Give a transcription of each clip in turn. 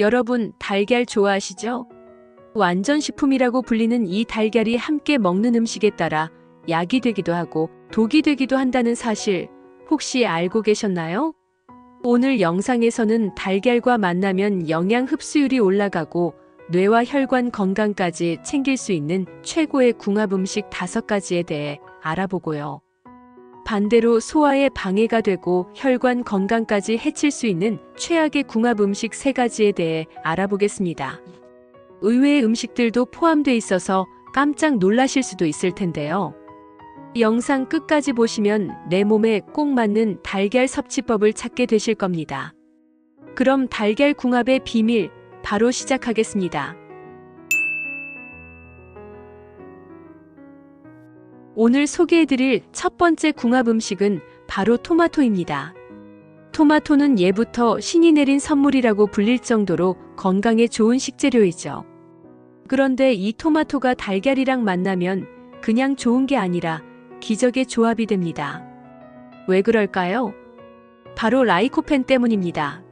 여러분, 달걀 좋아하시죠? 완전식품이라고 불리는 이 달걀이 함께 먹는 음식에 따라 약이 되기도 하고 독이 되기도 한다는 사실 혹시 알고 계셨나요? 오늘 영상에서는 달걀과 만나면 영양 흡수율이 올라가고 뇌와 혈관 건강까지 챙길 수 있는 최고의 궁합 음식 다섯 가지에 대해 알아보고요. 반대로 소화에 방해가 되고 혈관 건강까지 해칠 수 있는 최악의 궁합 음식 세 가지에 대해 알아보겠습니다. 의외의 음식들도 포함돼 있어서 깜짝 놀라실 수도 있을 텐데요. 영상 끝까지 보시면 내 몸에 꼭 맞는 달걀 섭취법을 찾게 되실 겁니다. 그럼 달걀 궁합의 비밀 바로 시작하겠습니다. 오늘 소개해드릴 첫 번째 궁합 음식은 바로 토마토입니다. 토마토는 예부터 신이 내린 선물이라고 불릴 정도로 건강에 좋은 식재료이죠. 그런데 이 토마토가 달걀이랑 만나면 그냥 좋은 게 아니라 기적의 조합이 됩니다. 왜 그럴까요? 바로 라이코펜 때문입니다.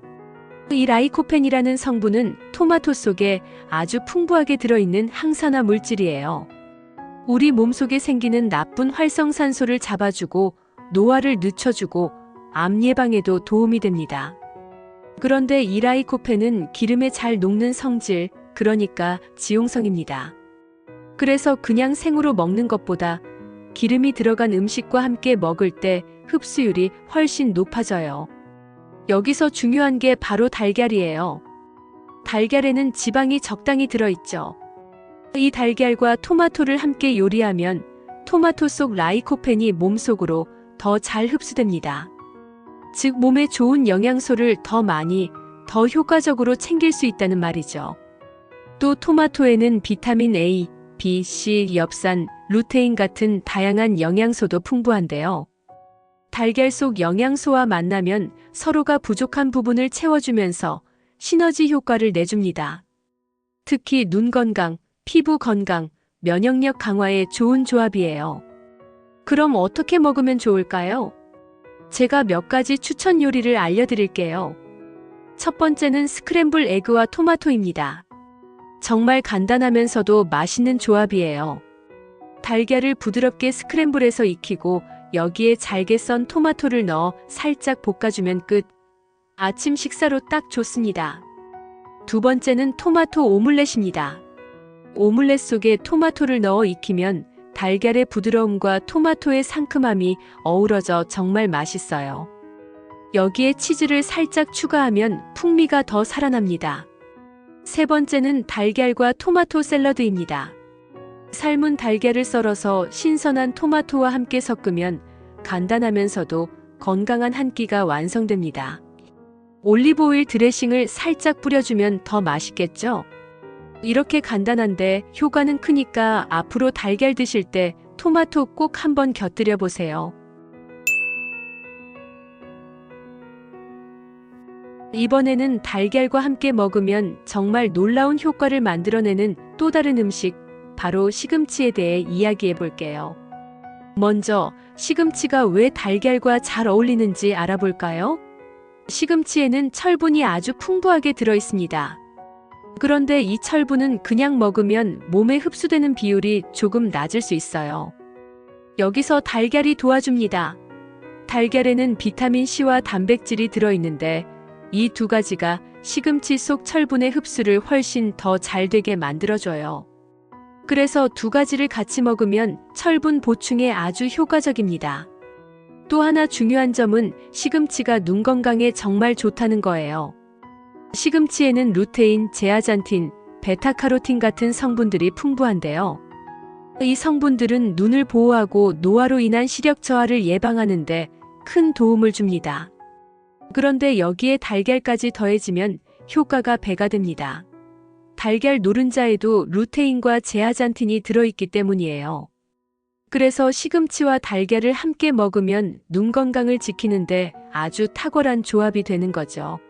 이 라이코펜이라는 성분은 토마토 속에 아주 풍부하게 들어있는 항산화 물질이에요. 우리 몸속에 생기는 나쁜 활성산소를 잡아주고 노화를 늦춰주고 암 예방에도 도움이 됩니다. 그런데 이 라이코펜은 기름에 잘 녹는 성질, 그러니까 지용성입니다. 그래서 그냥 생으로 먹는 것보다 기름이 들어간 음식과 함께 먹을 때 흡수율이 훨씬 높아져요. 여기서 중요한 게 바로 달걀이에요. 달걀에는 지방이 적당히 들어있죠. 이 달걀과 토마토를 함께 요리하면 토마토 속 라이코펜이 몸속으로 더 잘 흡수됩니다. 즉, 몸에 좋은 영양소를 더 많이, 더 효과적으로 챙길 수 있다는 말이죠. 또 토마토에는 비타민 A, B, C, 엽산, 루테인 같은 다양한 영양소도 풍부한데요. 달걀 속 영양소와 만나면 서로가 부족한 부분을 채워주면서 시너지 효과를 내줍니다. 특히 눈 건강, 피부 건강, 면역력 강화에 좋은 조합이에요. 그럼 어떻게 먹으면 좋을까요? 제가 몇 가지 추천 요리를 알려드릴게요. 첫 번째는 스크램블 에그와 토마토입니다. 정말 간단하면서도 맛있는 조합이에요. 달걀을 부드럽게 스크램블해서 익히고 여기에 잘게 썬 토마토를 넣어 살짝 볶아주면 끝. 아침 식사로 딱 좋습니다. 두 번째는 토마토 오믈렛입니다. 오믈렛 속에 토마토를 넣어 익히면 달걀의 부드러움과 토마토의 상큼함이 어우러져 정말 맛있어요. 여기에 치즈를 살짝 추가하면 풍미가 더 살아납니다. 세 번째는 달걀과 토마토 샐러드입니다. 삶은 달걀을 썰어서 신선한 토마토와 함께 섞으면 간단하면서도 건강한 한 끼가 완성됩니다. 올리브오일 드레싱을 살짝 뿌려주면 더 맛있겠죠? 이렇게 간단한데 효과는 크니까 앞으로 달걀 드실 때 토마토 꼭 한번 곁들여 보세요. 이번에는 달걀과 함께 먹으면 정말 놀라운 효과를 만들어내는 또 다른 음식, 바로 시금치에 대해 이야기해 볼게요. 먼저, 시금치가 왜 달걀과 잘 어울리는지 알아볼까요? 시금치에는 철분이 아주 풍부하게 들어 있습니다. 그런데 이 철분은 그냥 먹으면 몸에 흡수되는 비율이 조금 낮을 수 있어요. 여기서 달걀이 도와줍니다. 달걀에는 비타민C와 단백질이 들어있는데 이 두 가지가 시금치 속 철분의 흡수를 훨씬 더 잘 되게 만들어줘요. 그래서 두 가지를 같이 먹으면 철분 보충에 아주 효과적입니다. 또 하나 중요한 점은 시금치가 눈 건강에 정말 좋다는 거예요. 시금치에는 루테인, 제아잔틴, 베타카로틴 같은 성분들이 풍부한데요. 이 성분들은 눈을 보호하고 노화로 인한 시력 저하를 예방하는데 큰 도움을 줍니다. 그런데 여기에 달걀까지 더해지면 효과가 배가 됩니다. 달걀 노른자에도 루테인과 제아잔틴이 들어있기 때문이에요. 그래서 시금치와 달걀을 함께 먹으면 눈 건강을 지키는데 아주 탁월한 조합이 되는 거죠.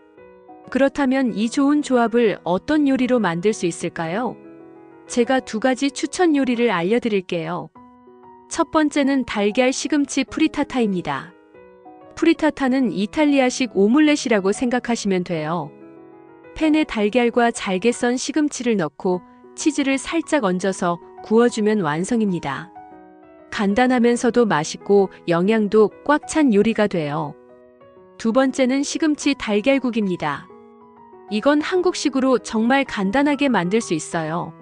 그렇다면 이 좋은 조합을 어떤 요리로 만들 수 있을까요? 제가 두 가지 추천 요리를 알려드릴게요. 첫 번째는 달걀 시금치 프리타타입니다. 프리타타는 이탈리아식 오믈렛이라고 생각하시면 돼요. 팬에 달걀과 잘게 썬 시금치를 넣고 치즈를 살짝 얹어서 구워주면 완성입니다. 간단하면서도 맛있고 영양도 꽉 찬 요리가 돼요. 두 번째는 시금치 달걀국입니다. 이건 한국식으로 정말 간단하게 만들 수 있어요.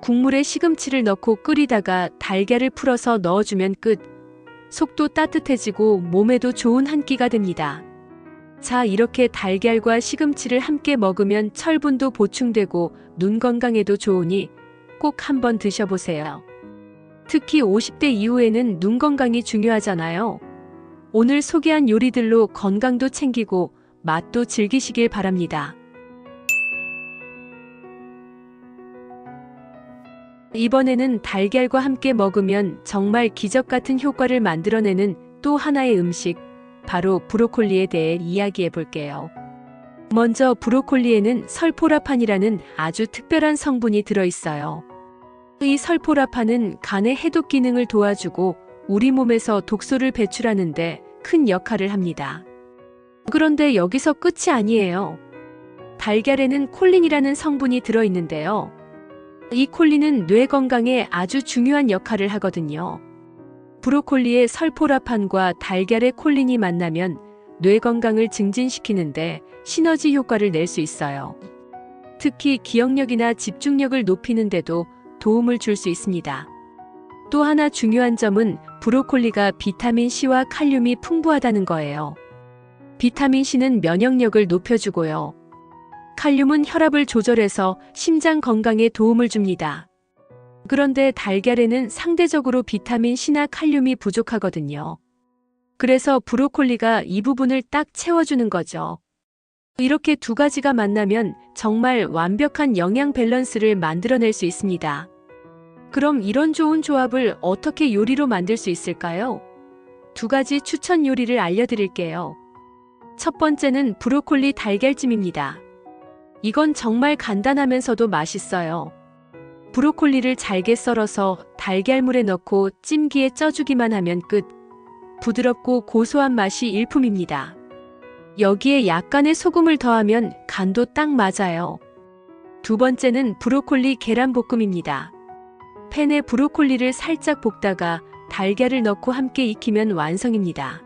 국물에 시금치를 넣고 끓이다가 달걀을 풀어서 넣어주면 끝. 속도 따뜻해지고 몸에도 좋은 한 끼가 됩니다. 자, 이렇게 달걀과 시금치를 함께 먹으면 철분도 보충되고 눈 건강에도 좋으니 꼭 한번 드셔보세요. 특히 50대 이후에는 눈 건강이 중요하잖아요. 오늘 소개한 요리들로 건강도 챙기고 맛도 즐기시길 바랍니다. 이번에는 달걀과 함께 먹으면 정말 기적 같은 효과를 만들어내는 또 하나의 음식, 바로 브로콜리에 대해 이야기해 볼게요. 먼저 브로콜리에는 설포라판이라는 아주 특별한 성분이 들어 있어요. 이 설포라판은 간의 해독 기능을 도와주고 우리 몸에서 독소를 배출하는데 큰 역할을 합니다. 그런데 여기서 끝이 아니에요. 달걀에는 콜린이라는 성분이 들어 있는데요. 이 콜린은 뇌 건강에 아주 중요한 역할을 하거든요. 브로콜리의 설포라판과 달걀의 콜린이 만나면 뇌 건강을 증진시키는데 시너지 효과를 낼 수 있어요. 특히 기억력이나 집중력을 높이는데도 도움을 줄 수 있습니다. 또 하나 중요한 점은 브로콜리가 비타민 C와 칼륨이 풍부하다는 거예요. 비타민 C는 면역력을 높여주고요. 칼륨은 혈압을 조절해서 심장 건강에 도움을 줍니다. 그런데 달걀에는 상대적으로 비타민 C나 칼륨이 부족하거든요. 그래서 브로콜리가 이 부분을 딱 채워주는 거죠. 이렇게 두 가지가 만나면 정말 완벽한 영양 밸런스를 만들어낼 수 있습니다. 그럼 이런 좋은 조합을 어떻게 요리로 만들 수 있을까요? 두 가지 추천 요리를 알려드릴게요. 첫 번째는 브로콜리 달걀찜입니다. 이건 정말 간단하면서도 맛있어요. 브로콜리를 잘게 썰어서 달걀물에 넣고 찜기에 쪄주기만 하면 끝. 부드럽고 고소한 맛이 일품입니다. 여기에 약간의 소금을 더하면 간도 딱 맞아요. 두 번째는 브로콜리 계란볶음입니다. 팬에 브로콜리를 살짝 볶다가 달걀을 넣고 함께 익히면 완성입니다.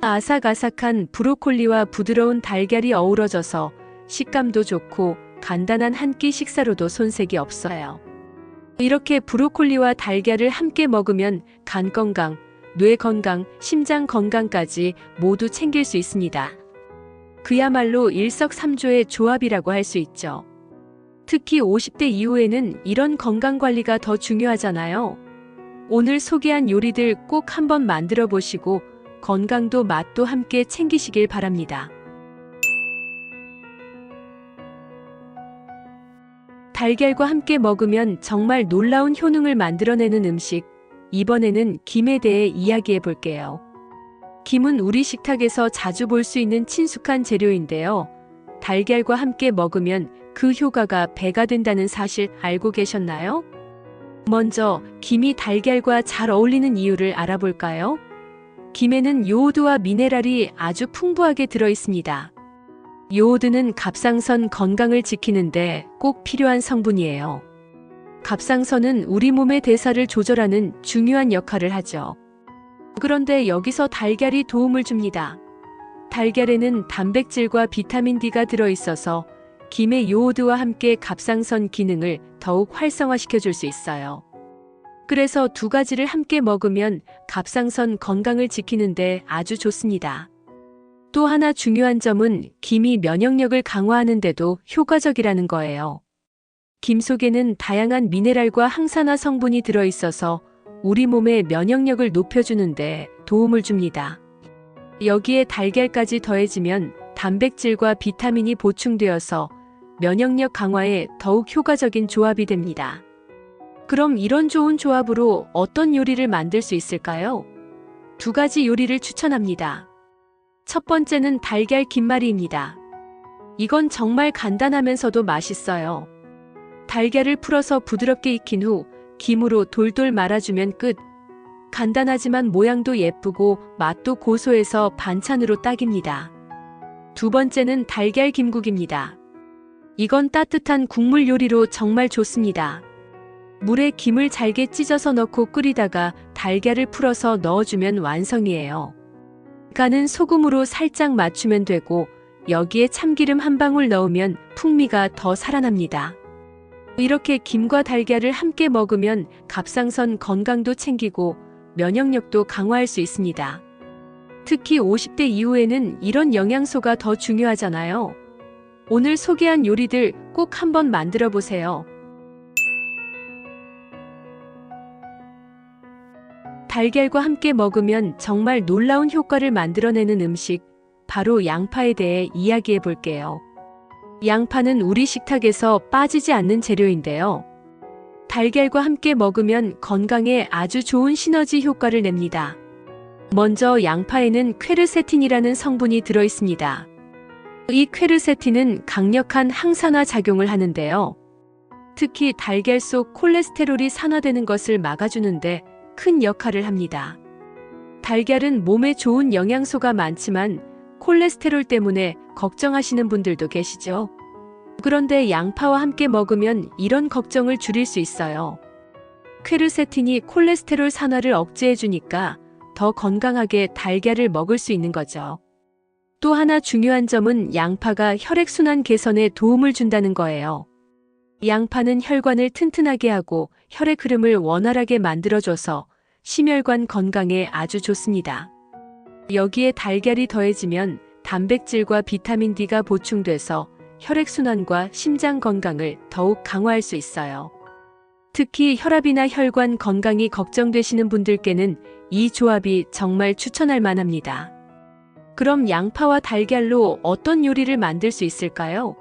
아삭아삭한 브로콜리와 부드러운 달걀이 어우러져서 식감도 좋고 간단한 한 끼 식사로도 손색이 없어요. 이렇게 브로콜리와 달걀을 함께 먹으면 간 건강, 뇌 건강, 심장 건강까지 모두 챙길 수 있습니다. 그야말로 일석삼조의 조합이라고 할 수 있죠. 특히 50대 이후에는 이런 건강 관리가 더 중요하잖아요. 오늘 소개한 요리들 꼭 한번 만들어 보시고 건강도 맛도 함께 챙기시길 바랍니다. 달걀과 함께 먹으면 정말 놀라운 효능을 만들어내는 음식. 이번에는 김에 대해 이야기해 볼게요. 김은 우리 식탁에서 자주 볼 수 있는 친숙한 재료인데요. 달걀과 함께 먹으면 그 효과가 배가 된다는 사실 알고 계셨나요? 먼저 김이 달걀과 잘 어울리는 이유를 알아볼까요? 김에는 요오드와 미네랄이 아주 풍부하게 들어 있습니다. 요오드는 갑상선 건강을 지키는데 꼭 필요한 성분이에요. 갑상선은 우리 몸의 대사를 조절하는 중요한 역할을 하죠. 그런데 여기서 달걀이 도움을 줍니다. 달걀에는 단백질과 비타민 D가 들어 있어서 김의 요오드와 함께 갑상선 기능을 더욱 활성화시켜 줄 수 있어요. 그래서 두 가지를 함께 먹으면 갑상선 건강을 지키는데 아주 좋습니다. 또 하나 중요한 점은 김이 면역력을 강화하는데도 효과적이라는 거예요. 김 속에는 다양한 미네랄과 항산화 성분이 들어 있어서 우리 몸의 면역력을 높여주는데 도움을 줍니다. 여기에 달걀까지 더해지면 단백질과 비타민이 보충되어서 면역력 강화에 더욱 효과적인 조합이 됩니다. 그럼 이런 좋은 조합으로 어떤 요리를 만들 수 있을까요? 두 가지 요리를 추천합니다. 첫 번째는 달걀 김말이입니다. 이건 정말 간단하면서도 맛있어요. 달걀을 풀어서 부드럽게 익힌 후 김으로 돌돌 말아주면 끝. 간단하지만 모양도 예쁘고 맛도 고소해서 반찬으로 딱입니다. 두 번째는 달걀 김국입니다. 이건 따뜻한 국물 요리로 정말 좋습니다. 물에 김을 잘게 찢어서 넣고 끓이다가 달걀을 풀어서 넣어주면 완성이에요. 간은 소금으로 살짝 맞추면 되고 여기에 참기름 한 방울 넣으면 풍미가 더 살아납니다. 이렇게 김과 달걀을 함께 먹으면 갑상선 건강도 챙기고 면역력도 강화할 수 있습니다. 특히 50대 이후에는 이런 영양소가 더 중요하잖아요. 오늘 소개한 요리들 꼭 한번 만들어 보세요. 달걀과 함께 먹으면 정말 놀라운 효과를 만들어내는 음식, 바로 양파에 대해 이야기해 볼게요. 양파는 우리 식탁에서 빠지지 않는 재료인데요. 달걀과 함께 먹으면 건강에 아주 좋은 시너지 효과를 냅니다. 먼저 양파에는 퀘르세틴이라는 성분이 들어 있습니다. 이 퀘르세틴은 강력한 항산화 작용을 하는데요. 특히 달걀 속 콜레스테롤이 산화되는 것을 막아주는데 큰 역할을 합니다. 달걀은 몸에 좋은 영양소가 많지만 콜레스테롤 때문에 걱정하시는 분들도 계시죠? 그런데 양파와 함께 먹으면 이런 걱정을 줄일 수 있어요. 퀘르세틴이 콜레스테롤 산화를 억제해주니까 더 건강하게 달걀을 먹을 수 있는 거죠. 또 하나 중요한 점은 양파가 혈액순환 개선에 도움을 준다는 거예요. 양파는 혈관을 튼튼하게 하고 혈액 흐름을 원활하게 만들어줘서 심혈관 건강에 아주 좋습니다. 여기에 달걀이 더해지면 단백질과 비타민 D가 보충돼서 혈액순환과 심장 건강을 더욱 강화할 수 있어요. 특히 혈압이나 혈관 건강이 걱정되시는 분들께는 이 조합이 정말 추천할 만합니다. 그럼 양파와 달걀로 어떤 요리를 만들 수 있을까요?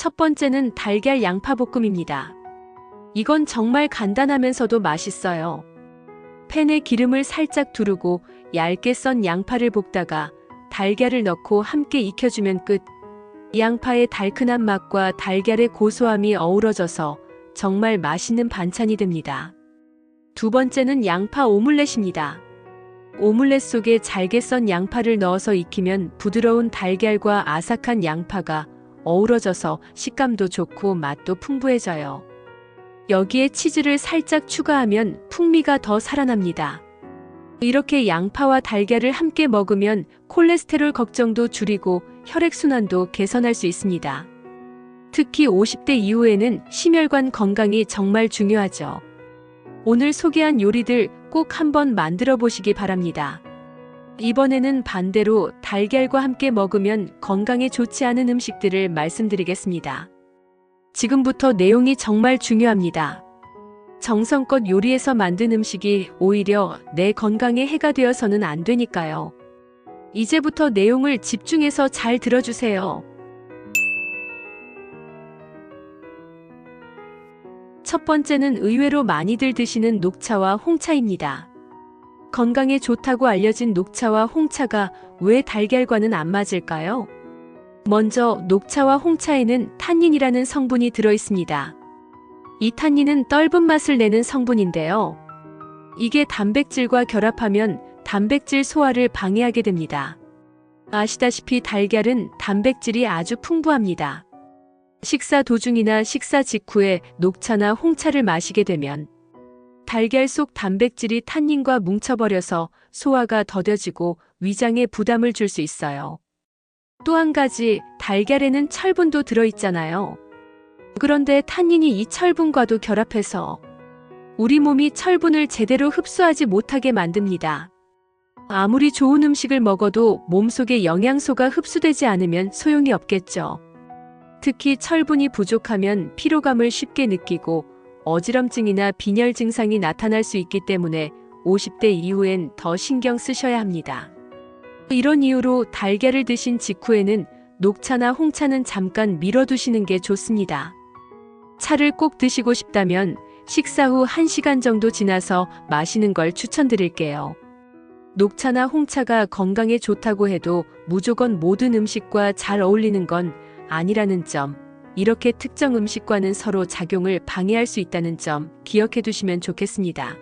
첫 번째는 달걀 양파 볶음입니다. 이건 정말 간단하면서도 맛있어요. 팬에 기름을 살짝 두르고 얇게 썬 양파를 볶다가 달걀을 넣고 함께 익혀주면 끝. 양파의 달큰한 맛과 달걀의 고소함이 어우러져서 정말 맛있는 반찬이 됩니다. 두 번째는 양파 오믈렛입니다. 오믈렛 속에 잘게 썬 양파를 넣어서 익히면 부드러운 달걀과 아삭한 양파가 어우러져서 식감도 좋고 맛도 풍부해져요. 여기에 치즈를 살짝 추가하면 풍미가 더 살아납니다. 이렇게 양파와 달걀을 함께 먹으면 콜레스테롤 걱정도 줄이고 혈액순환도 개선할 수 있습니다. 특히 50대 이후에는 심혈관 건강이 정말 중요하죠. 오늘 소개한 요리들 꼭 한번 만들어 보시기 바랍니다. 이번에는 반대로 달걀과 함께 먹으면 건강에 좋지 않은 음식들을 말씀드리겠습니다. 지금부터 내용이 정말 중요합니다. 정성껏 요리해서 만든 음식이 오히려 내 건강에 해가 되어서는 안 되니까요. 이제부터 내용을 집중해서 잘 들어주세요. 첫 번째는 의외로 많이들 드시는 녹차와 홍차입니다. 건강에 좋다고 알려진 녹차와 홍차가 왜 달걀과는 안 맞을까요? 먼저 녹차와 홍차에는 탄닌이라는 성분이 들어 있습니다. 이 탄닌은 떫은 맛을 내는 성분인데요. 이게 단백질과 결합하면 단백질 소화를 방해하게 됩니다. 아시다시피 달걀은 단백질이 아주 풍부합니다. 식사 도중이나 식사 직후에 녹차나 홍차를 마시게 되면 달걀 속 단백질이 탄닌과 뭉쳐버려서 소화가 더뎌지고 위장에 부담을 줄 수 있어요. 또 한 가지 달걀에는 철분도 들어있잖아요. 그런데 탄닌이 이 철분과도 결합해서 우리 몸이 철분을 제대로 흡수하지 못하게 만듭니다. 아무리 좋은 음식을 먹어도 몸속에 영양소가 흡수되지 않으면 소용이 없겠죠. 특히 철분이 부족하면 피로감을 쉽게 느끼고 어지럼증이나 빈혈 증상이 나타날 수 있기 때문에 50대 이후엔 더 신경 쓰셔야 합니다. 이런 이유로 달걀을 드신 직후에는 녹차나 홍차는 잠깐 밀어두시는 게 좋습니다. 차를 꼭 드시고 싶다면 식사 후 1시간 정도 지나서 마시는 걸 추천드릴게요. 녹차나 홍차가 건강에 좋다고 해도 무조건 모든 음식과 잘 어울리는 건 아니라는 점, 이렇게 특정 음식과는 서로 작용을 방해할 수 있다는 점 기억해 두시면 좋겠습니다.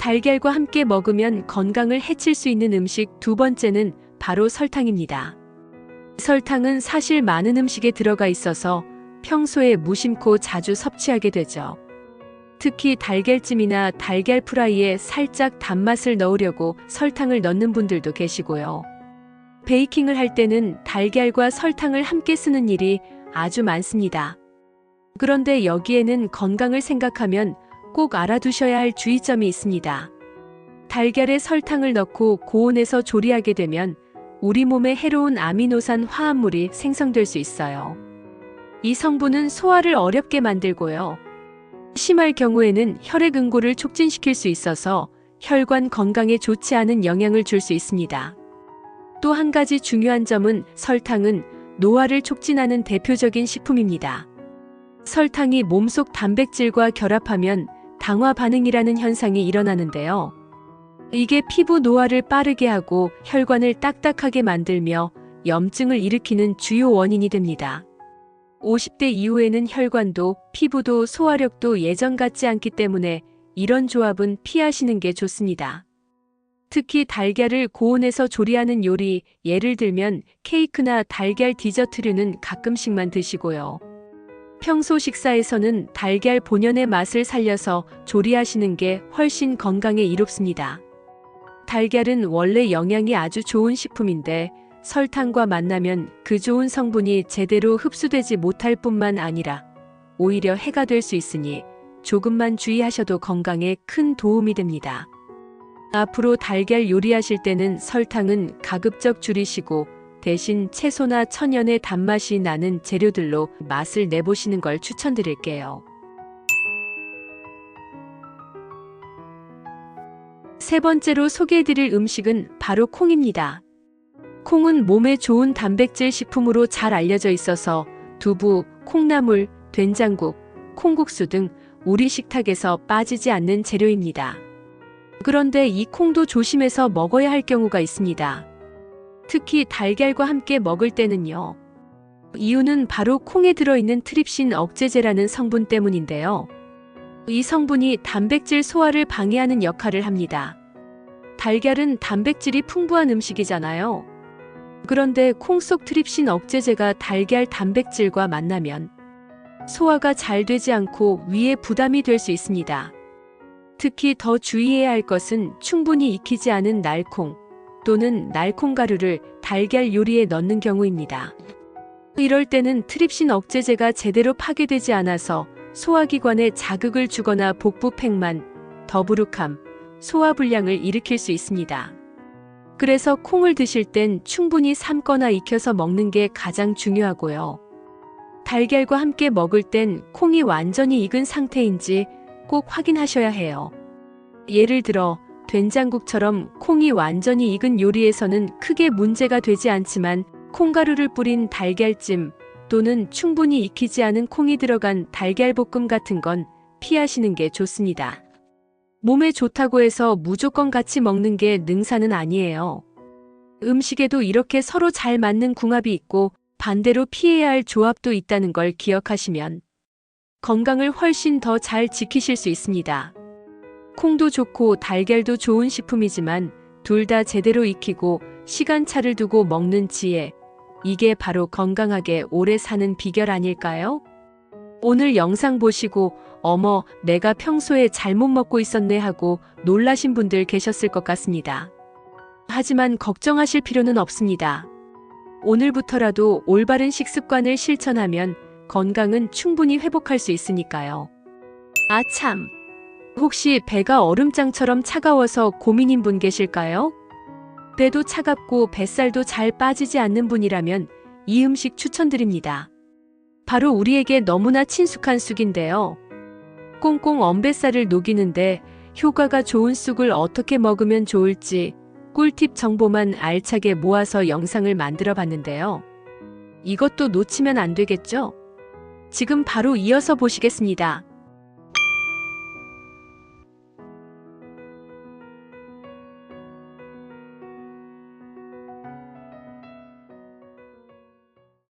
달걀과 함께 먹으면 건강을 해칠 수 있는 음식 두 번째는 바로 설탕입니다. 설탕은 사실 많은 음식에 들어가 있어서 평소에 무심코 자주 섭취하게 되죠. 특히 달걀찜이나 달걀 프라이에 살짝 단맛을 넣으려고 설탕을 넣는 분들도 계시고요. 베이킹을 할 때는 달걀과 설탕을 함께 쓰는 일이 아주 많습니다. 그런데 여기에는 건강을 생각하면 꼭 알아두셔야 할 주의점이 있습니다. 달걀에 설탕을 넣고 고온에서 조리하게 되면 우리 몸에 해로운 아미노산 화합물이 생성될 수 있어요. 이 성분은 소화를 어렵게 만들고요. 심할 경우에는 혈액 응고를 촉진시킬 수 있어서 혈관 건강에 좋지 않은 영향을 줄 수 있습니다. 또 한 가지 중요한 점은 설탕은 노화를 촉진하는 대표적인 식품입니다. 설탕이 몸속 단백질과 결합하면 당화 반응이라는 현상이 일어나는데요. 이게 피부 노화를 빠르게 하고 혈관을 딱딱하게 만들며 염증을 일으키는 주요 원인이 됩니다. 50대 이후에는 혈관도 피부도 소화력도 예전 같지 않기 때문에 이런 조합은 피하시는 게 좋습니다. 특히 달걀을 고온에서 조리하는 요리, 예를 들면 케이크나 달걀 디저트류는 가끔씩만 드시고요. 평소 식사에서는 달걀 본연의 맛을 살려서 조리하시는 게 훨씬 건강에 이롭습니다. 달걀은 원래 영양이 아주 좋은 식품인데 설탕과 만나면 그 좋은 성분이 제대로 흡수되지 못할 뿐만 아니라 오히려 해가 될 수 있으니 조금만 주의하셔도 건강에 큰 도움이 됩니다. 앞으로 달걀 요리하실 때는 설탕은 가급적 줄이시고 대신 채소나 천연의 단맛이 나는 재료들로 맛을 내보시는 걸 추천드릴게요. 세 번째로 소개해드릴 음식은 바로 콩입니다. 콩은 몸에 좋은 단백질 식품으로 잘 알려져 있어서 두부, 콩나물, 된장국, 콩국수 등 우리 식탁에서 빠지지 않는 재료입니다. 그런데 이 콩도 조심해서 먹어야 할 경우가 있습니다. 특히 달걀과 함께 먹을 때는요. 이유는 바로 콩에 들어있는 트립신 억제제라는 성분 때문인데요. 이 성분이 단백질 소화를 방해하는 역할을 합니다. 달걀은 단백질이 풍부한 음식이잖아요. 그런데 콩 속 트립신 억제제가 달걀 단백질과 만나면 소화가 잘 되지 않고 위에 부담이 될 수 있습니다. 특히 더 주의해야 할 것은 충분히 익히지 않은 날콩 또는 날콩 가루를 달걀 요리에 넣는 경우입니다. 이럴 때는 트립신 억제제가 제대로 파괴되지 않아서 소화기관에 자극을 주거나 복부 팽만, 더부룩함, 소화불량을 일으킬 수 있습니다. 그래서 콩을 드실 땐 충분히 삶거나 익혀서 먹는 게 가장 중요하고요. 달걀과 함께 먹을 땐 콩이 완전히 익은 상태인지 꼭 확인하셔야 해요. 예를 들어 된장국처럼 콩이 완전히 익은 요리에서는 크게 문제가 되지 않지만 콩가루를 뿌린 달걀찜 또는 충분히 익히지 않은 콩이 들어간 달걀볶음 같은 건 피하시는 게 좋습니다. 몸에 좋다고 해서 무조건 같이 먹는 게 능사는 아니에요. 음식에도 이렇게 서로 잘 맞는 궁합이 있고 반대로 피해야 할 조합도 있다는 걸 기억하시면 건강을 훨씬 더 잘 지키실 수 있습니다. 콩도 좋고 달걀도 좋은 식품이지만 둘 다 제대로 익히고 시간차를 두고 먹는 지혜. 이게 바로 건강하게 오래 사는 비결 아닐까요? 오늘 영상 보시고 어머, 내가 평소에 잘못 먹고 있었네 하고 놀라신 분들 계셨을 것 같습니다. 하지만 걱정하실 필요는 없습니다. 오늘부터라도 올바른 식습관을 실천하면 건강은 충분히 회복할 수 있으니까요. 아 참. 혹시 배가 얼음장처럼 차가워서 고민인 분 계실까요? 배도 차갑고 뱃살도 잘 빠지지 않는 분이라면 이 음식 추천드립니다. 바로 우리에게 너무나 친숙한 쑥인데요. 꽁꽁 언 뱃살을 녹이는데 효과가 좋은 쑥을 어떻게 먹으면 좋을지 꿀팁 정보만 알차게 모아서 영상을 만들어 봤는데요. 이것도 놓치면 안 되겠죠? 지금 바로 이어서 보시겠습니다.